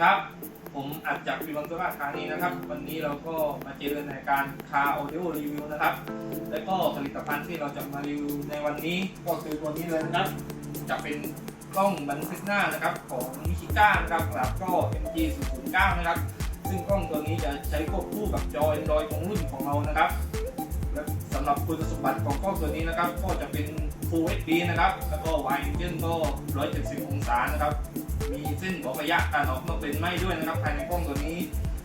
ครับ ผมอัดจากวิวัน์สุราษฎร์ธานีนะครับ วันนี้เราก็มาเจอในการคา audio review นะครับ และก็ผลิตภัณฑ์ที่เราจะมารีวิวในวันนี้ก็คือตัวนี้เลยนะครับ จะเป็นกล้องบันทึกหน้านะครับของมิชิก้านะครับแล้วก็ MG 0 9นะครับ ซึ่งกล้องตัวนี้จะใช้ควบคู่กับจอ Android ของรุ่นของเรานะครับและสำหรับคุณสมบัติของกล้องตัวนี้นะครับ ก็จะเป็น Full HD นะครับ แล้วก็ Wide Angle ก็ 170 องศานะครับ มีเส้นบอกระยะการออกนอกเลนไม่ด้วยนะครับภายในกล้องตัวนี้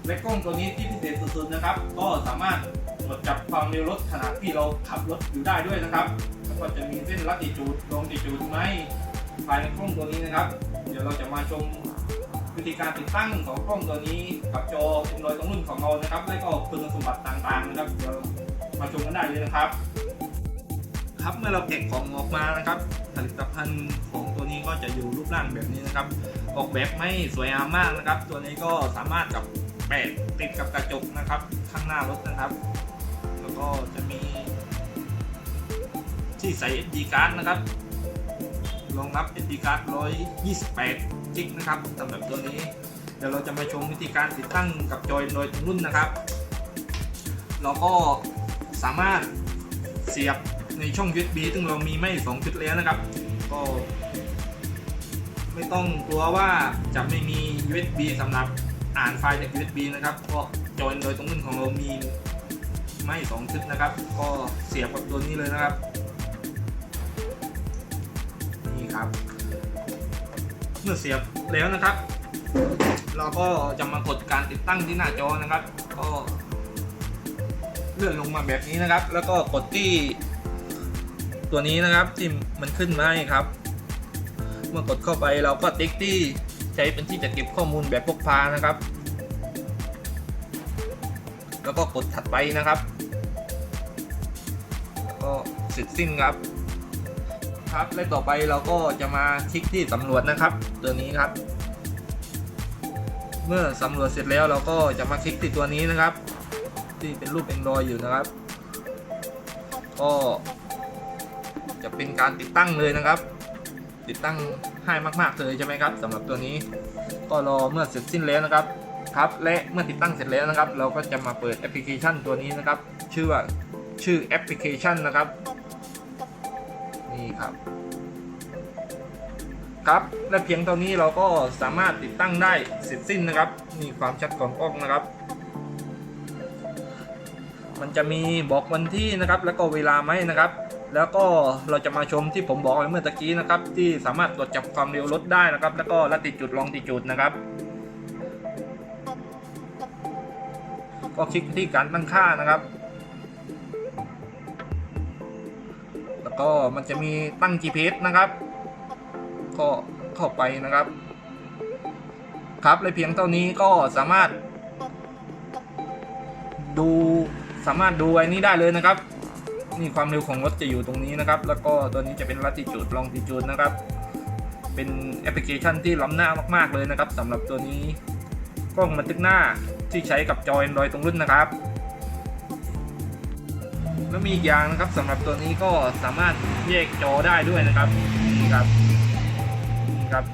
และกล้องตัวนี้ที่พิเศษสุดๆนะครับ ก็สามารถตรวจจับความเร็วรถขณะที่เราขับรถอยู่ได้ด้วยนะครับแล้วก็จะมีเส้นลัติจูดลงติจูดไหมภายในกล้องตัวนี้นะครับ เดี๋ยวเราจะมาชมวิธีการติดตั้งของกล้องตัวนี้กับจอ Android ตรงรุ่นของเรานะครับ และก็คุณสมบัติต่างๆนะครับ เดี๋ยวมาชมกันได้เลยนะครับ ครับเมื่อเราแกะของออกมานะครับผลิตภัณฑ์ของตัวนี้ก็จะอยู่รูปร่างแบบนี้นะครับ ออกแบบไม่สวยงามมากนะครับ ตัวนี้ก็สามารถกับแปะติดกับกระจกนะครับ ข้างหน้ารถนะครับ แล้วก็จะมี ที่ใส่ SD card นะครับรองรับ SD card 128จิกนะครับสำหรับตัวนี้ เดี๋ยวเราจะมาชมวิธีการติดตั้งกับจอยโดยรุ่นนะครับ เราก็สามารถเสียบ ในช่อง USB ซึ่งเรามีไม่2ชุดแล้วนะครับ ก็ไม่ต้องกลัวว่าจะไม่มี USB สำหรับอ่านไฟล์จาก USB นะครับเพราะจอยโดยตรงรุ่นของเรามีไม่สองชุดนะครับ ก็เสียบกับตัวนี้เลยนะครับ นี่ครับ เมื่อเสียบแล้วนะครับ เราก็จะมากดการติดตั้งที่หน้าจอนะครับ ก็เลื่อนลงมาแบบนี้นะครับ แล้วก็กดที่ ตัวนี้นะครับที่มันขึ้นมาให้ครับ เมื่อกดเข้าไปเราก็ติ๊กที่ใช้เป็นที่จะเก็บข้อมูลแบบพกพานะครับ แล้วก็กดถัดไปนะครับแล้วก็เสร็จสิ้นครับ ครับและต่อไปเราก็จะมาคลิกที่สำรวจนะครับ ตัวนี้ครับ เมื่อสำรวจเสร็จแล้วเราก็จะมาคลิกที่ตัวนี้นะครับ ที่เป็นรูป Android อยู่นะครับ ก็ จะเป็นการติดตั้งเลยนะครับ ติดตั้งให้มากๆเลยใช่ไหมครับสำหรับตัวนี้ ก็รอเมื่อเสร็จสิ้นแล้วนะครับครับและเมื่อติดตั้งเสร็จแล้วนะครับ เราก็จะมาเปิดแอปพลิเคชันตัวนี้นะครับ ชื่อว่าชื่อแอปพลิเคชันนะครับนี่ครับครับและเพียงเท่านี้เราก็สามารถติดตั้งได้เสร็จสิ้นนะครับนี่ความชัดของกล้องนะครับ มันจะมีบอกวันที่นะครับ แล้วก็เวลาไหมนะครับ แล้วก็เราจะมาชมที่ผมบอกไว้เมื่อตะกี้นะครับ ที่สามารถตรวจจับความเร็วรถได้นะครับ แล้วก็ลัติจุดลองติจุดนะครับ ก็คลิกที่การตั้งค่านะครับ แล้วก็มันจะมีตั้ง GPS นะครับ ก็เข้าไปนะครับ ครับและเพียงเท่านี้ก็สามารถ ดูสามารถดูไว้นี้ได้เลยนะครับ นี่ความเร็วของรถจะอยู่ตรงนี้นะครับ แล้วก็ตัวนี้จะเป็นลัติจูดลองติจูดนะครับ เป็นแอปพลิเคชันที่ล้ำหน้ามากๆเลยนะครับสำหรับตัวนี้กล้องบันทึกหน้าที่ใช้กับจอ Android ตรงรุ่นนะครับ แล้วมีอีกอย่างนะครับสำหรับตัวนี้ก็สามารถแยกจอได้ด้วยนะครับนี่ครับนี่ครับ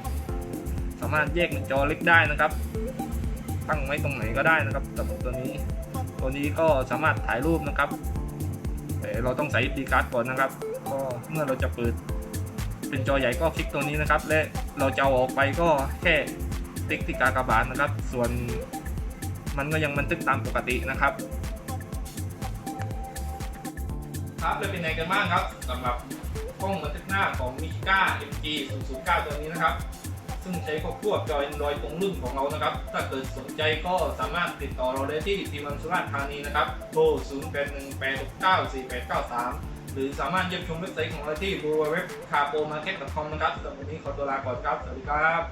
สามารถแยกเป็นจอเล็กได้นะครับ ตั้งไว้ตรงไหนก็ได้นะครับสำหรับตัวนี้ ตัวนี้ก็สามารถถ่ายรูปนะครับ เราต้องใส่ดีการ์ดก่อนนะครับ ก็เมื่อเราจะเปิด เป็นจอใหญ่ก็คลิกตัวนี้นะครับ และเราจะเอาออกไปก็แค่ติ๊กที่กากบาทนะครับ ส่วนมันก็ยังบันทึกตามปกตินะครับ ครับจะเป็นไงกันบ้างครับสำหรับกล้องบันทึกหน้าของ m i k a MG 009 ตัวนี้นะครับ ซึ่งใช้ควบคู่กับจอ Android ตรงรุ่นของเรานะครับ ถ้าเกิดสนใจก็สามารถติดต่อเราได้ที่ทีมันสุราษฎร์ธานีนะครับโทร0 8 1 8 6 9 4 8 9 3 หรือสามารถเยี่ยมชมเว็บไซต์ของเราที่ www.carpomarket.com นะครับสำหรับวันนี้ขอตัวลาก่อนครับ สวัสดีครับ